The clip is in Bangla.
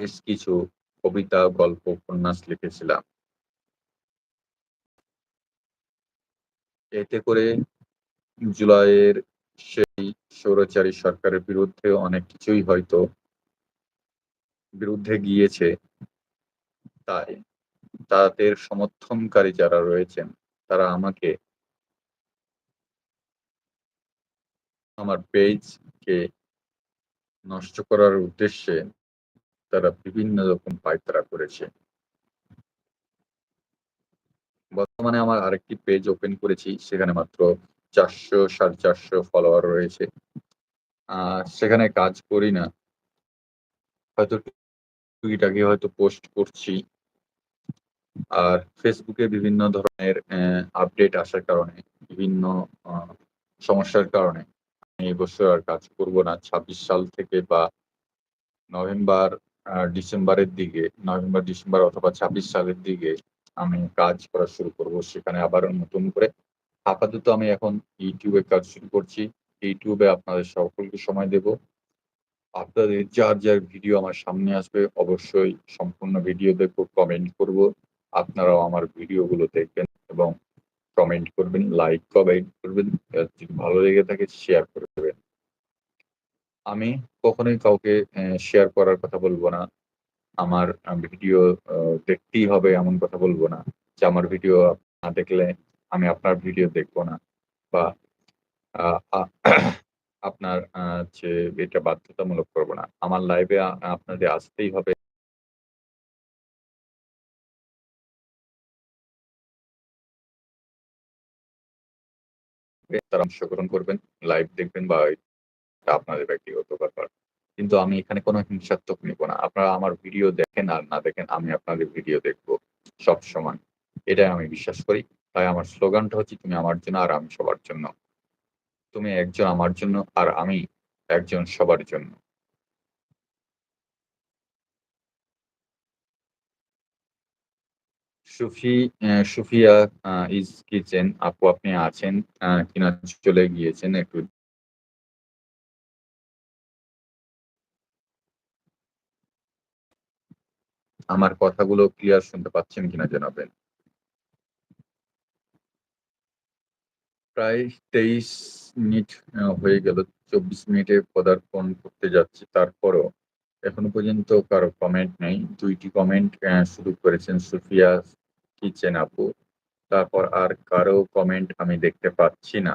বেশ কিছু কবিতা, গল্প, উপন্যাস লিখেছিলাম। এতে করে জুলাইয়ের সেই স্বৈরাচারী সরকারের বিরুদ্ধে অনেক কিছুই হয়তো বিরুদ্ধে গিয়েছে। তাই তাদের সমর্থনকারী যারা রয়েছেন তারা আমাকে আমার পেজকে নষ্ট করার উদ্দেশ্যে তারা বিভিন্ন রকম পায়তারা করেছে। বর্তমানে আমার আরেকটি পেজ ওপেন করেছি। সেখানে মাত্র ৪০০ ৪৫০ ফলোয়ার রয়েছে। সেখানে কাজ করি না। হয়তো টুকিটাকি হয়তো পোস্ট করছি। আর ফেসবুকে বিভিন্ন ধরনের আপডেট আসার কারণে বিভিন্ন সমস্যার কারণে আমি এবছর আর কাজ করব না। ২৬ সাল থেকে বা নভেম্বর, ডিসেম্বরের দিকে নভেম্বর, ডিসেম্বর অথবা ২৬ সালের দিকে আমি কাজ করা শুরু করব। সেখানে আবার নতুন করে আপাতত আমি এখন ইউটিউবে কাজ শুরু করছি। ইউটিউবে আপনাদের সকলকে সময় দেব। আপনাদের যার, যার ভিডিও আমার সামনে আসবে অবশ্যই সম্পূর্ণ ভিডিও দেখব, কমেন্ট করব। আপনারাও আমার ভিডিওগুলো দেখবেন এবং কমেন্ট করবেন, লাইক, কমেন্ট করবেন। ভালো লেগে থাকে শেয়ার করে দেবেন। আমি কখনোই কাউকে শেয়ার করার কথা বলব না। আমার ভিডিও দেখতেই হবে এমন কথা বলব না। যে আমার ভিডিও না দেখলে আমি আপনার ভিডিও দেখব না। বা আপনার যে এটা বাধ্যতামূলক করব না। আমার লাইভে আপনাদের আসতেই হবে। তারা অংশগ্রহণ করবেন, লাইভ দেখবেন বা এটা আপনাদের ব্যক্তিগত ব্যাপার। কিন্তু আমি এখানে কোনো হিংসাত্মক নিব না। আপনারা আমার ভিডিও দেখেন আর না দেখেন, আমি আপনাদের ভিডিও দেখব সব সবসময়। এটাই আমি বিশ্বাস করি। তাই আমার স্লোগানটা হচ্ছে, তুমি আমার জন্য আর আমি সবার জন্য। তুমি একজন আমার জন্য আর আমি একজন সবার জন্য। সুফি সুফিয়া ইস কিচেন আপু, আপনি আছেন কিনা চলে গিয়েছেন একটু আমার কথাগুলো ক্লিয়ার শুনতে পাচ্ছেন কিনা জানাবেন। প্রায় ২৩ মিনিট হয়ে গেল। ২৪ মিনিটে পদার্পণ করতে যাচ্ছি। তারপরও এখনও পর্যন্ত কারও কমেন্ট নেই। দুইটি কমেন্ট শুরু করেছেন সুফিয়া, কিচেন আপু। তারপর আর কারও কমেন্ট আমি দেখতে পাচ্ছি না।